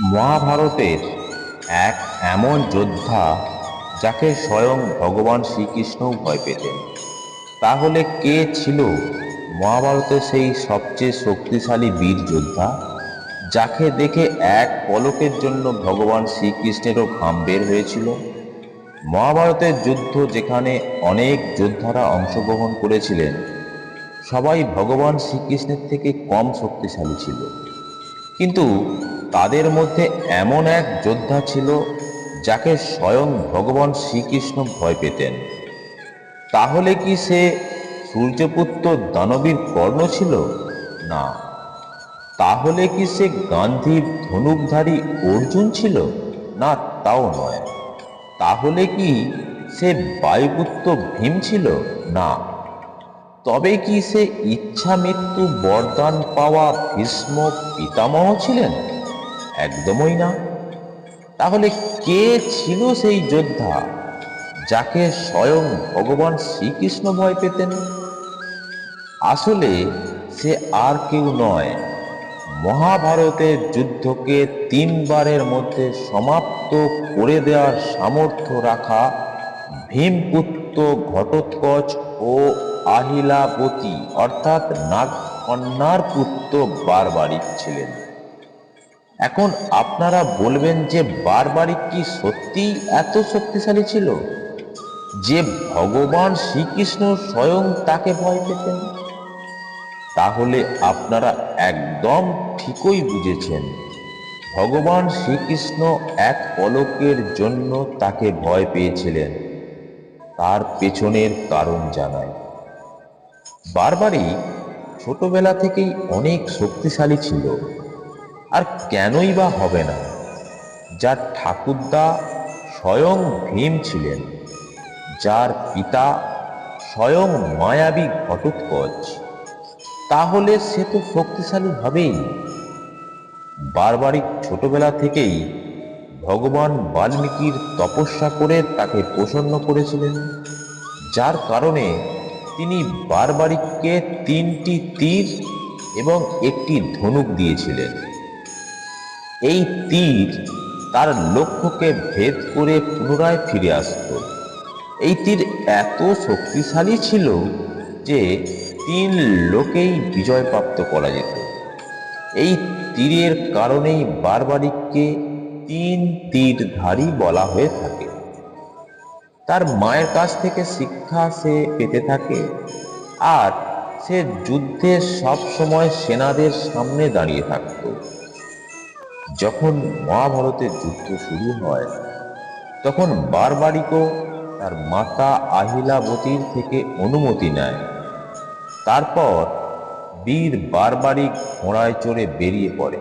মহাভারতের এক এমন যোদ্ধা যাকে স্বয়ং ভগবান শ্রীকৃষ্ণও ভয় পেতেন। তাহলে কে ছিল মহাভারতের সেই সবচেয়ে শক্তিশালী বীর যোদ্ধা, যাকে দেখে এক পলকের জন্য ভগবান শ্রীকৃষ্ণেরও ঘাম বের হয়েছিল? মহাভারতের যুদ্ধ যেখানে অনেক যোদ্ধারা অংশগ্রহণ করেছিলেন, সবাই ভগবান শ্রীকৃষ্ণের থেকে কম শক্তিশালী ছিল। কিন্তু তাদের মধ্যে এমন এক যোদ্ধা ছিল যাকে স্বয়ং ভগবান শ্রীকৃষ্ণ ভয় পেতেন। তাহলে কি সে সূর্যপুত্র দানবীর কর্ণ ছিল? না। তাহলে কি সে গান্ধীর ধনুকধারী অর্জুন ছিল? না, তাও নয়। তাহলে কি সে বায়ুপুত্র ভীম ছিল? না। তবে কি সে ইচ্ছা মৃত্যু বরদান পাওয়া ভীষ্ম পিতামহ ছিলেন? একদমই না। তাহলে কে ছিল সেই যোদ্ধা যাকে স্বয়ং ভগবান শ্রীকৃষ্ণ ভয় পেতেন? আসলে সে আর কেউ নয়। মহাভারতের যুদ্ধকে তিনবারের মধ্যে সমাপ্ত করে দেওয়ার সামর্থ্য রাখা ভীমপুত্র ঘটোৎকচ ও আহিলাবতী অর্থাৎ নাগকন্যার পুত্র বারবারিক ছিলেন। এখন আপনারা বলবেন যে বারবারিক কি সত্যিই এত শক্তিশালী ছিল? যে ভগবান শ্রীকৃষ্ণ স্বয়ং তাকে ভয় পেতেন? তাহলে আপনারা একদম ঠিকই বুঝেছেন। ভগবান শ্রীকৃষ্ণ এক পলকের জন্য তাকে ভয় পেয়েছিলেন। তার পেছনের কারণ জানায় বারবারই ছোটবেলা থেকেই অনেক শক্তিশালী ছিল। আর কেনই বা হবে না? যার ঠাকুরদা স্বয়ং ভীম ছিলেন, যার পিতা স্বয়ং মায়াবী ঘটোৎকচ, তাহলে সে তো শক্তিশালী হবেই। বারবারিক ছোটবেলা থেকেই ভগবান বাল্মীকির তপস্যা করে তাকে প্রসন্ন করেছিলেন, যার কারণে তিনি বারবারিককে তিনটি তীর এবং একটি ধনুক দিয়েছিলেন। এই তীর তার লক্ষ্যকে ভেদ করে পুনরায় ফিরে আসত। এই তীর এত শক্তিশালী ছিল যে তিন লোকেই বিজয় প্রাপ্ত করা যেত। এই তীরের কারণেই বারবারিককে তিন তীরধারী বলা হয়ে থাকে। তার মায়ের কাছ থেকে শিক্ষা সে পেতে থাকে আর সে যুদ্ধে সব সময় সেনাদের সামনে দাঁড়িয়ে থাকত। যখন মহাভারতের যুদ্ধ শুরু হয়, তখন বারবারিকও তার মাতা আহিলাবতীর থেকে অনুমতি নেয়। তারপর বীর বারবারিক ঘোড়ায় চড়ে বেরিয়ে পড়ে।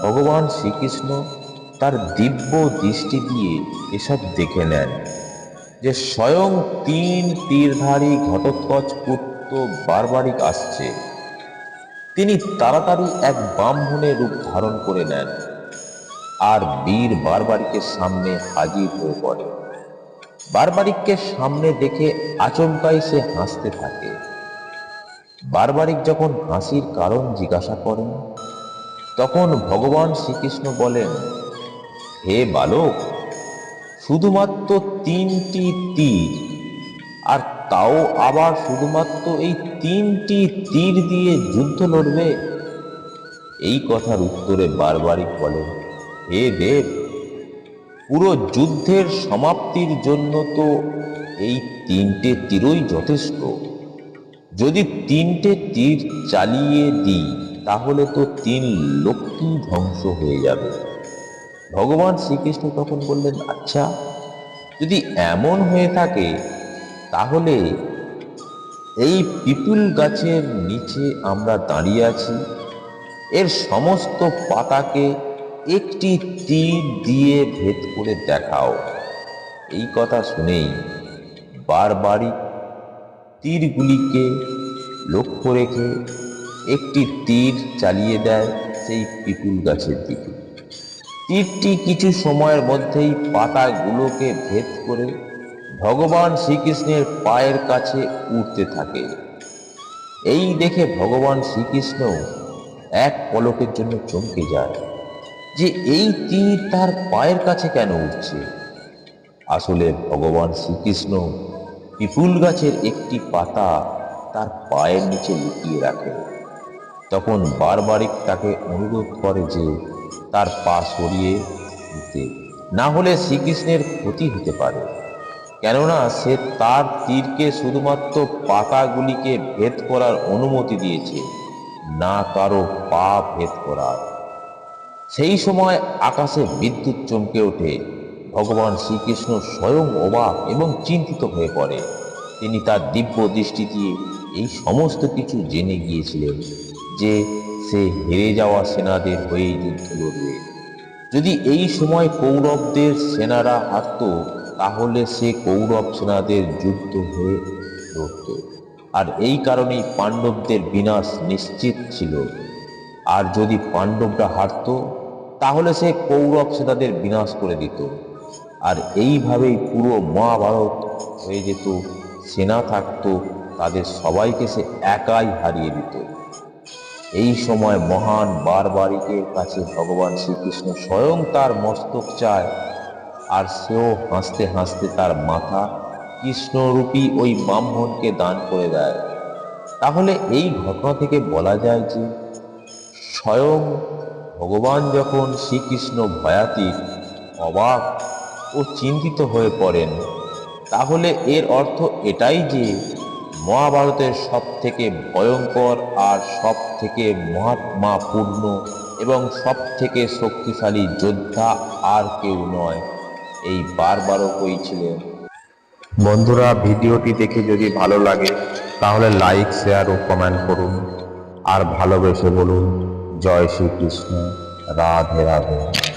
ভগবান শ্রীকৃষ্ণ তার দিব্য দৃষ্টি দিয়ে এসব দেখে নেন যে স্বয়ং তিন তীরধারী ঘটোৎকচ পুত্র বারবারিক আসছে। তিনি তাড়াতাড়ি এক ব্রাহ্মণের রূপ ধারণ করে নেন আর বীর বারবারিকের সামনে হাজির হয়ে পড়ে। বারবারিককে সামনে দেখে আচমকাই সে হাসতে থাকে। বারবারিক যখন হাসির কারণ জিজ্ঞাসা করেন, তখন ভগবান শ্রীকৃষ্ণ বলেন, হে বালক, শুধুমাত্র তিনটি তীর আর তাও আবার শুধুমাত্র এই তিনটি তীর দিয়ে যুদ্ধ লড়বে? এই কথার উত্তরে বারবারই বলেন, হে দেব, পুরো যুদ্ধের সমাপ্তির জন্য তো এই তিনটে তীরই যথেষ্ট। যদি তিনটে তীর চালিয়ে দিই, তাহলে তো তিন লোকটি ধ্বংস হয়ে যাবে। ভগবান শ্রীকৃষ্ণ তখন বললেন আচ্ছা যদি এমন হয়ে থাকে তাহলে এই পিপুল গাছের নিচে আমরা দাঁড়িয়ে আছি। এর সমস্ত পাতাকে একটি তীর দিয়ে ভেদ করে দেখাও। এই কথা শুনেই বারবারই তীরগুলিকে লক্ষ্য রেখে একটি তীর চালিয়ে দেয় সেই পিপুল গাছের দিকে। তীরটি কিছু সময়ের মধ্যেই পাতাগুলোকে ভেদ করে ভগবান শ্রীকৃষ্ণের পায়ের কাছে উঠতে থাকে। এই দেখে ভগবান শ্রীকৃষ্ণ এক পলকের জন্য চমকে যায় যে, এই তীর তার পায়ের কাছে কেন উঠছে? আসলে ভগবান শ্রীকৃষ্ণ পিপুল গাছের একটি পাতা তার পায়ের নিচে লুকিয়ে রাখে। তখন বারবারিক তাকে অনুরোধ করে যে, তার পা সরিয়ে দিতে। না হলে শ্রীকৃষ্ণের ক্ষতি হতে পারে। কেননা সে তার তীরকে শুধুমাত্র পাতাগুলিকে ভেদ করার অনুমতি দিয়েছে, না কারও পা ভেদ করার। সেই সময় আকাশে বিদ্যুৎ চমকে ওঠে, ভগবান শ্রীকৃষ্ণ স্বয়ং অবাক এবং চিন্তিত হয়ে পড়ে। তিনি তার দিব্য দৃষ্টি দিয়ে এই সমস্ত কিছু জেনে গিয়েছিলেন যে সে হেরে যাওয়া সেনাদের হয়েই যুদ্ধ লড়বে। যদি এই সময় কৌরবদের সেনারা হারত তাহলে সে কৌরব সেনাদের যুদ্ধ হয়ে লড়ত আর এই কারণেই পাণ্ডবদের বিনাশ নিশ্চিত ছিল। আর যদি পাণ্ডবরা হারত, তাহলে সে কৌরব সেনাদের বিনাশ করে দিত। আর এইভাবেই পুরো মহাভারত হয়ে যেত। সেনা থাকতো, তাদের সবাইকে সে একাই হারিয়ে দিত। এই সময় মহান বারবারিকের কাছে ভগবান শ্রীকৃষ্ণ স্বয়ং তার মস্তক চায় আর সেও হাসতে হাসতে তার মাথা কৃষ্ণরূপী ওই ব্রাহ্মণকে দান করে দেয়। তাহলে এই ঘটনা থেকে বলা যায় যে, স্বয়ং ভগবান যখন শ্রীকৃষ্ণ ভয়াতীত, অবাক ও চিন্তিত হয়ে পড়েন, তাহলে এর অর্থ এটাই যে, মহাভারতের সব থেকে ভয়ঙ্কর আর সব থেকে মহাত্মাপূর্ণ এবং সব থেকে শক্তিশালী যোদ্ধা আর কেউ নয়। এই বারবারও কইছিলেন বন্ধুরা, ভিডিওটি দেখে যদি ভালো লাগে, তাহলে লাইক শেয়ার ও কমেন্ট করুন। আর ভালোবেসে বলুন, জয় শ্রীকৃষ্ণ। রাধে রাধে।